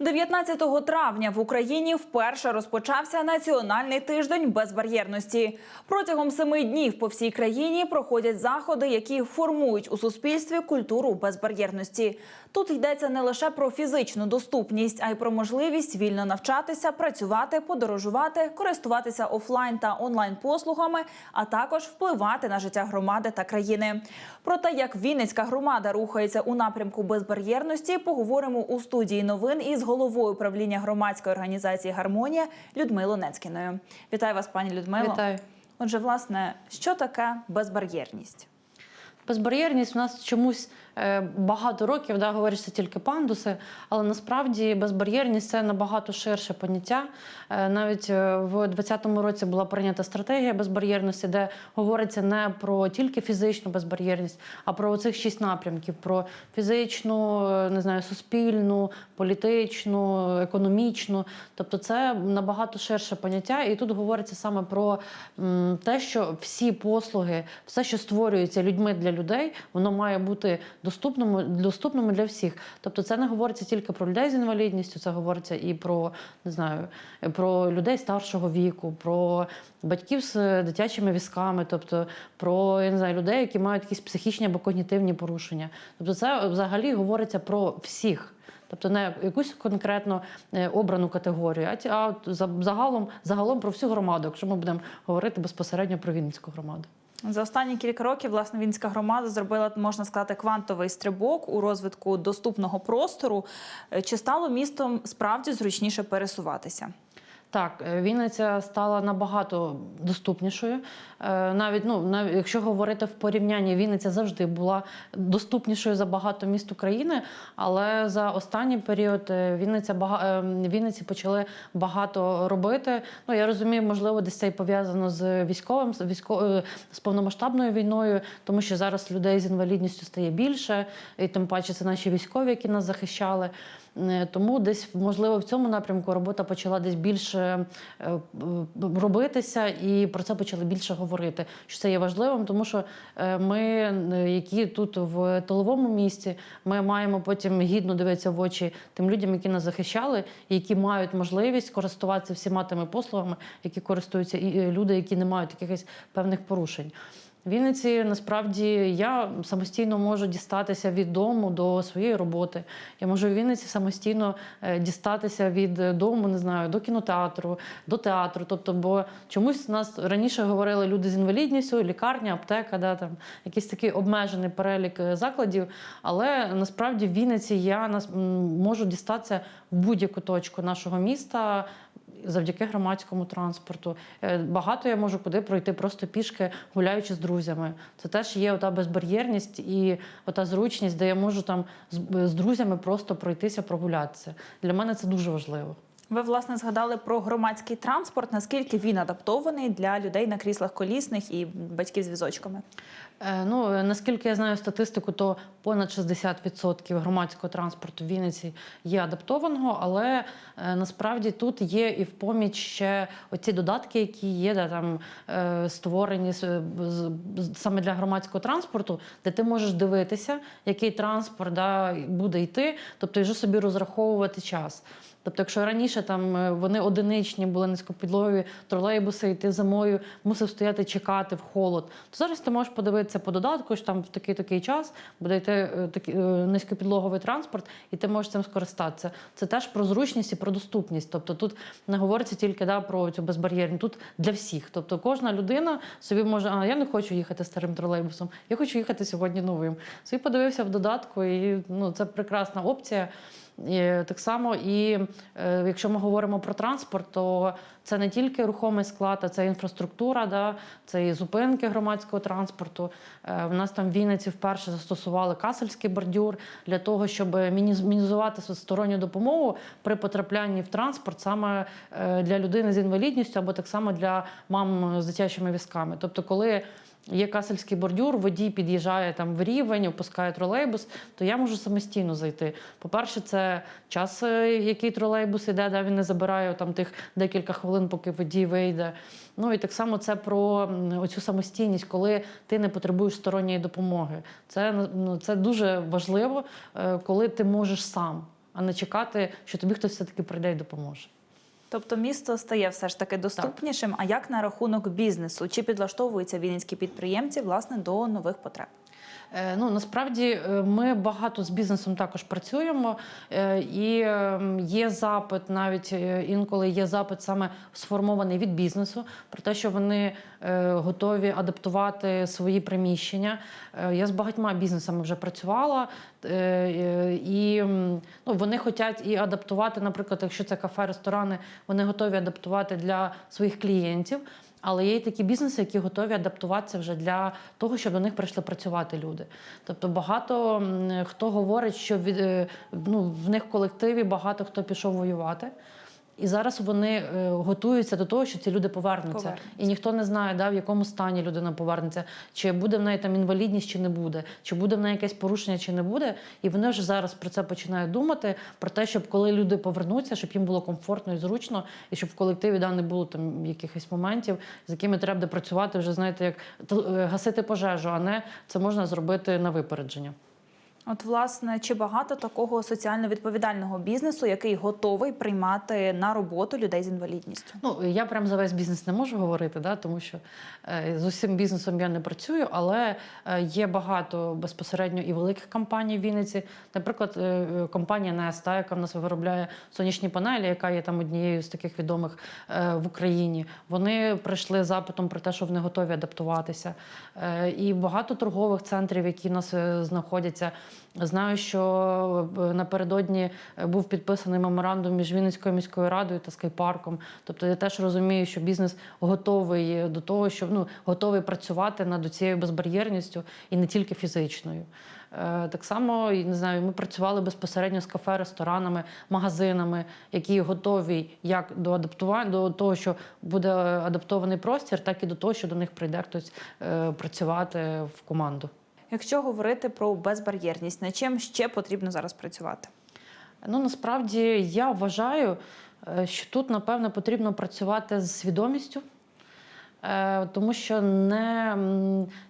19 травня в Україні вперше розпочався національний тиждень безбар'єрності. Протягом семи днів по всій країні проходять заходи, які формують у суспільстві культуру безбар'єрності. Тут йдеться не лише про фізичну доступність, а й про можливість вільно навчатися, працювати, подорожувати, користуватися офлайн та онлайн послугами, а також впливати на життя громади та країни. Про те, як Вінницька громада рухається у напрямку безбар'єрності, поговоримо у студії новин із головою правління громадської організації Гармонія Людмилу Нецькіною. Вітаю вас, пані Людмило. Вітаю. Отже, власне, що таке безбар'єрність? Безбар'єрність у нас чомусь багато років да, говориться тільки пандуси, але насправді безбар'єрність це набагато ширше поняття. Е, Навіть е, в 2020 році була прийнята стратегія безбар'єрності, де говориться не про тільки фізичну безбар'єрність, а про оцих шість напрямків: про фізичну, е, не знаю, суспільну, політичну, економічну. Тобто, це набагато ширше поняття, і тут говориться саме про те, що всі послуги, все, що створюється людьми для людей, воно має бути доступному, доступними для всіх. Тобто, це не говориться тільки про людей з інвалідністю, це говориться і про не знаю, про людей старшого віку, про батьків з дитячими візками, тобто про я не знаю, людей, які мають якісь психічні або когнітивні порушення. Тобто, це взагалі говориться про всіх. Тобто не якусь конкретно е, обрану категорію, а загалом, загалом про всю громаду, якщо ми будемо говорити безпосередньо про Вінницьку громаду. За останні кілька років власне Вінська громада зробила, можна сказати, квантовий стрибок у розвитку доступного простору. Е, Чи стало містом справді зручніше пересуватися? Так, е, Вінниця стала набагато доступнішою. Е, Навіть ну навіть якщо говорити в порівнянні, Вінниця завжди була доступнішою за багато міст України. Але за останній період е, Вінниця бага... Вінниці почали багато робити. Ну я розумію, можливо, десь це і пов'язано з військовим з військо... е, з повномасштабною війною, тому що зараз людей з інвалідністю стає більше, і тим паче це наші військові, які нас захищали. Е, Тому десь можливо в цьому напрямку робота почала десь більше е, робитися, і про це почали більше говорити. Що це є важливим, тому що е, ми, які тут в тиловому місті, ми маємо потім гідно дивитися в очі тим людям, які нас захищали, які мають можливість користуватися всіма тими послугами, які користуються і люди, які не мають якихось певних порушень. Вінниці насправді я самостійно можу дістатися від дому до своєї роботи. Я можу в Вінниці самостійно е, дістатися від дому, не знаю, до кінотеатру, до театру. Тобто, бо чомусь нас раніше говорили люди з інвалідністю, лікарня, аптека, да, там якийсь такий обмежений перелік е, закладів. Але насправді в Вінниці я можу дістатися в будь-яку точку нашого міста завдяки громадському транспорту. Е, Багато я можу куди пройти просто пішки, гуляючи з друзями. Це теж є ота безбар'єрність і ота зручність, де я можу там з, з друзями просто пройтися, прогулятися. Для мене це дуже важливо. Ви власне згадали про громадський транспорт. Наскільки він адаптований для людей на кріслах колісних і батьків з візочками? Е, Ну, е, наскільки я знаю статистику, то понад 60% громадського транспорту в Вінниці є адаптованого, але е, насправді тут є і в поміч ще оці додатки, які є да, там, створені з- саме для громадського транспорту, де ти можеш дивитися, який транспорт да, буде йти, тобто вже собі розраховувати час. Тобто, якщо раніше там е, вони одиничні були низькопідлогові тролейбуси, і ти зимою мусив стояти чекати в холод, то зараз ти можеш подивитися по додатку, що там в такий такий час буде йти е, такий е, низькопідлоговий транспорт, і ти можеш цим скористатися. Це теж про зручність і про доступність. Тобто тут не говориться тільки да, про цю безбар'єрність, тут для всіх. Тобто кожна людина собі може, а я не хочу їхати старим тролейбусом, я хочу їхати сьогодні новим. Собі подивився в додатку, і ну, це прекрасна опція. І так само, і е, якщо ми говоримо про транспорт, то це не тільки рухомий склад, а це інфраструктура, да, це і зупинки громадського транспорту. Е, в нас там в Вінниці вперше застосували касельський бордюр для того, щоб мінімізувати сторонню допомогу при потраплянні в транспорт саме е, для людини з інвалідністю або так само для мам з дитячими візками. Тобто, коли Є касельський бордюр, водій під'їжджає там в рівень, опускає тролейбус, то я можу самостійно зайти. По-перше, це час, е, який тролейбус іде, де він не забирає там тих декілька хвилин, поки водій вийде. Ну і так само це про оцю самостійність, коли ти не потребуєш сторонньої допомоги. Це, ну, це дуже важливо, е, коли ти можеш сам. а не чекати, що тобі хтось все таки прийде і допоможе. Тобто місто стає все ж таки доступнішим. А як на рахунок бізнесу? Чи підлаштовуються вінницькі підприємці власне до нових потреб? Е, Ну насправді е, ми багато з бізнесом також працюємо, е, і е, є запит, навіть інколи є запит саме сформований від бізнесу про те, що вони готові адаптувати свої приміщення. Я з багатьма бізнесами вже працювала, і ну, вони хочуть і адаптувати, наприклад, якщо це кафе, ресторани, вони готові адаптувати для своїх клієнтів. Але є й такі бізнеси, які готові адаптуватися вже для того, щоб до них прийшли працювати люди. Тобто багато хто говорить, що від, е, ну, в них в колективі багато хто пішов воювати. І зараз вони е, готуються до того, що ці люди повернуться. Повернуться. І ніхто не знає, да, в якому стані людина повернеться, чи буде в неї там інвалідність, чи не буде, чи буде в неї якесь порушення, чи не буде. І вони вже зараз про це починають думати, про те, щоб коли люди повернуться, щоб їм було комфортно і зручно, і щоб в колективі да, не було там якихось моментів, з якими треба працювати, вже знаєте, як е, гасити пожежу, а не це можна зробити на випередження. От, власне, чи багато такого соціально відповідального бізнесу, який готовий приймати на роботу людей з інвалідністю? Ну я прям за весь бізнес не можу говорити, да, тому що е, з усім бізнесом я не працюю, але е, є багато безпосередньо і великих компаній в Вінниці. Наприклад, е, компанія Неста, яка в нас виробляє сонячні панелі, яка є там однією з таких відомих в Україні. Вони прийшли запитом про те, що вони готові адаптуватися. І багато торгових центрів, які в нас знаходяться. Знаю, що е, напередодні е, був підписаний меморандум між Вінницькою міською радою та скайпарком. Тобто я теж розумію, що бізнес готовий до того, щоб ну готовий працювати над цією безбар'єрністю і не тільки фізичною. Е, Так само не знаю, ми працювали безпосередньо з кафе, ресторанами, магазинами, які готові як до адаптування до того, що буде адаптований простір, так і до того, що до них прийде хтось працювати в команду. Якщо говорити про безбар'єрність, над чим ще потрібно зараз працювати? Ну насправді я вважаю, е, що тут напевно потрібно працювати з свідомістю, Е, тому що не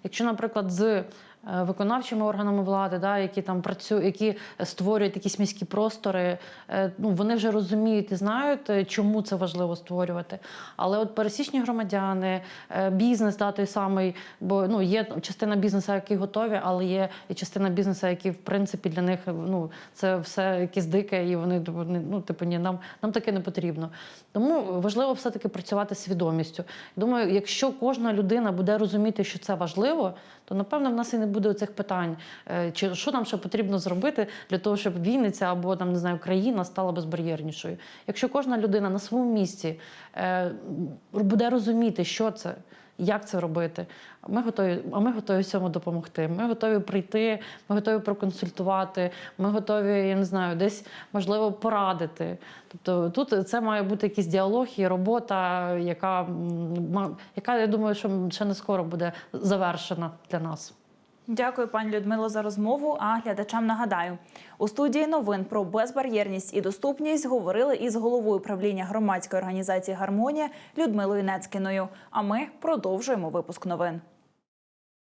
якщо, наприклад, з виконавчими органами влади, да, які там працюють, які створюють якісь міські простори, е, ну вони вже розуміють і знають, е, чому це важливо створювати. Але от пересічні громадяни, е, бізнес, да, той самий, бо ну є частина бізнесу, які готові, але є і частина бізнесу, які в принципі для них ну це все якесь дике, і вони ну типу ні, нам, нам таке не потрібно. Тому важливо все таки працювати з свідомістю. Думаю, якщо кожна людина буде розуміти, що це важливо, то напевно в нас і не буде цих питань. Е, Чи що нам ще потрібно зробити для того, щоб Вінниця або там не знаю країна стала безбар'єрнішою? Якщо кожна людина на своєму місці е, буде розуміти, що це. Як це робити? Ми готові, а ми готові всьому допомогти. Ми готові прийти, ми готові проконсультувати, ми готові, я не знаю, десь можливо порадити. Тобто тут це має бути якийсь діалог і робота, яка, яка я думаю, що ще не скоро буде завершена для нас. Дякую, пані Людмило, за розмову. А глядачам нагадаю, у студії новин про безбар'єрність і доступність говорили із головою правління громадської організації Гармонія Людмилою Нецькіною. А ми продовжуємо випуск новин.